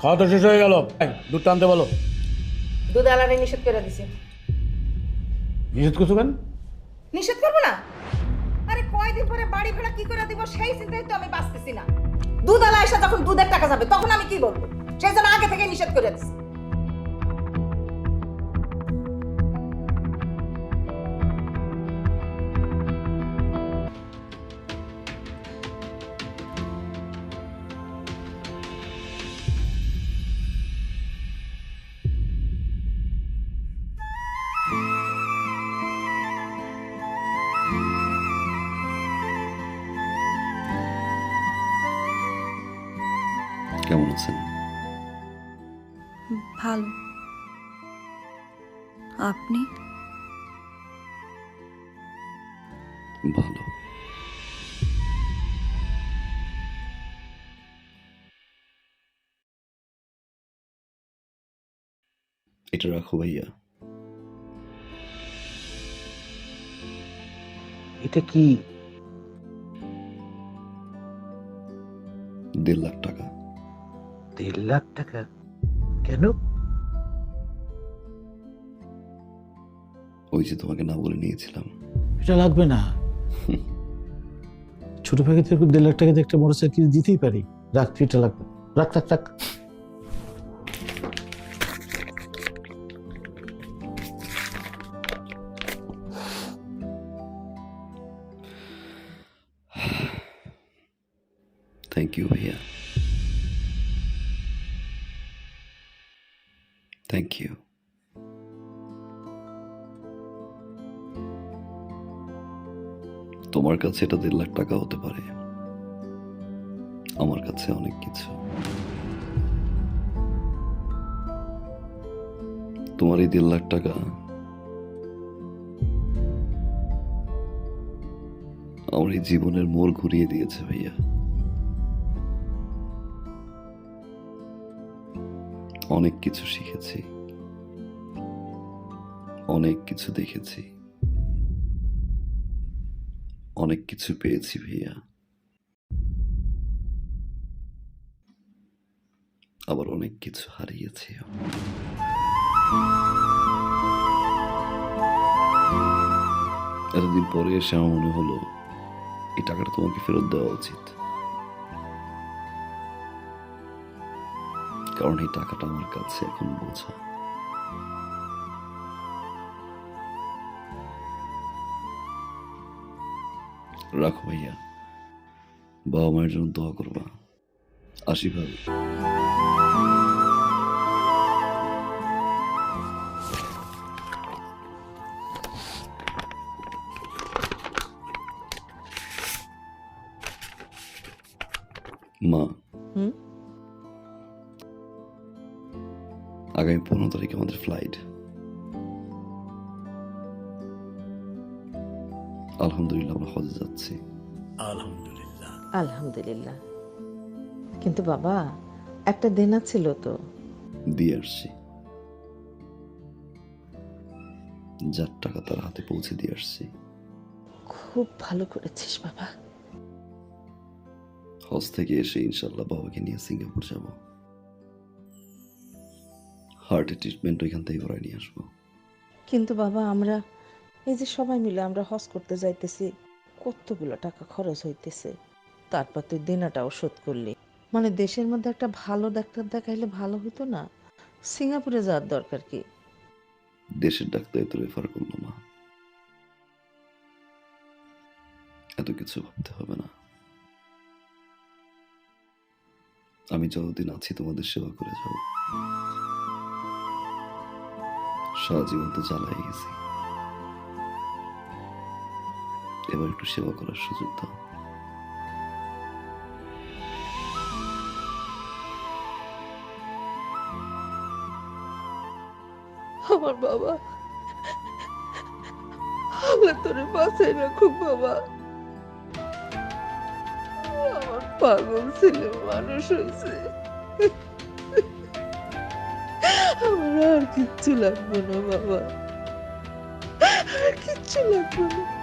খাওয়া তো শেষ হয়ে গেল। দুধটা আনতে বলো। দুধ আলারে নিষেধ করে দিছি। নিষেধ করছ কেন? নিষেধ করব না? আরে কয়দিন পরে বাড়ি ভাড়া কি করে দিব সেই চিন্তায় তো আমি বাঁচতেছি না। দুধ আলা এসে যখন দুধের টাকা যাবে তখন আমি কি বলব? সেই জন্য আগে থেকে নিষেধ করে দিছি। কেমন আছেন? ভালো। আপনি? ভালো। এটা রাখো ভাইয়া। এটা কি? দেড় লাখ টাকা। দেড় লাখ টাকা? কেন? ওই যে তোমাকে না বলে নিয়েছিলাম। এটা লাগবে না। ছোট ভাগে থেকে দেড় লাখ টাকা দিয়ে একটা মোটরসাইকেল দিতেই পারি। রাখ এটা লাগবে রাখ রাখ রাখ। থ্যাংক ইউ ভাইয়া। থ্যাংক ইউ তোমার কাছে এটা দেড় লাখ টাকা হতে পারে। আমার কাছে অনেক কিছু। তোমার এই দেড় লাখ টাকা আমার এই জীবনের মোড় ঘুরিয়ে দিয়েছে ভাইয়া। অনেক কিছু শিখেছি। অনেক কিছু দেখেছি। অনেক কিছু পেয়েছি ভাইয়া। আবার অনেক কিছু হারিয়েছি। এতদিন পরে এসে আমার মনে হলো, এই টাকাটা তোমাকে ফেরত দেওয়া উচিত। কারণ এই টাকাটা আমার কাছে এখন বোঝা। রাখো ভাইয়া। বাবা মায়ের জন্য দোয়া করবা ভাবি। মা। হুম? আগামী পনেরো তারিখে আমাদের ফ্লাইট আলহামদুলিল্লাহ আমরা হজে যাচ্ছি। আলহামদুলিল্লাহ। আলহামদুলিল্লাহ। কিন্তু বাবা একটা দেনা ছিল তো। দিয়ে আসছি। যার টাকা তার হাতে পৌঁছে দিয়ে আসছি। খুব ভালো করেছিস বাবা। হজ থেকে এসে ইনশাল্লাহ বাবাকে নিয়ে সিঙ্গাপুর যাব। হার্টের ট্রিটমেন্ট ওইখান থেকে করাই নিয়ে আসব। কিন্তু বাবা আমরা এই যে সবাই মিলে আমরা হজ করতে যাইতেছি কতগুলো টাকা খরচ হইতেছে। তারপর তুই দেনাটাও শোধ করলি। মানে দেশের মধ্যে একটা ভালো ডাক্তার দেখাইলে ভালো হতো না? সিঙ্গাপুরে যাওয়ার দরকার কি? দেশের ডাক্তার তো রেফার করল মা এত কিছু ভাবতে হবে না। আমি যতদিন আছি তোমাদের সেবা করে যাব। সারা জীবন তো জ্বালাই গেছি। এবার একটু সেবা করার সুযোগ দাও। আমার বাবা আল্লাহ তোরে বাঁচাই রাখুক বাবা। আমার পাগল ছেলে মানুষ হয়েছে। কিচ্ছু লাগবে না বাবা। কিচ্ছু লাগবে না।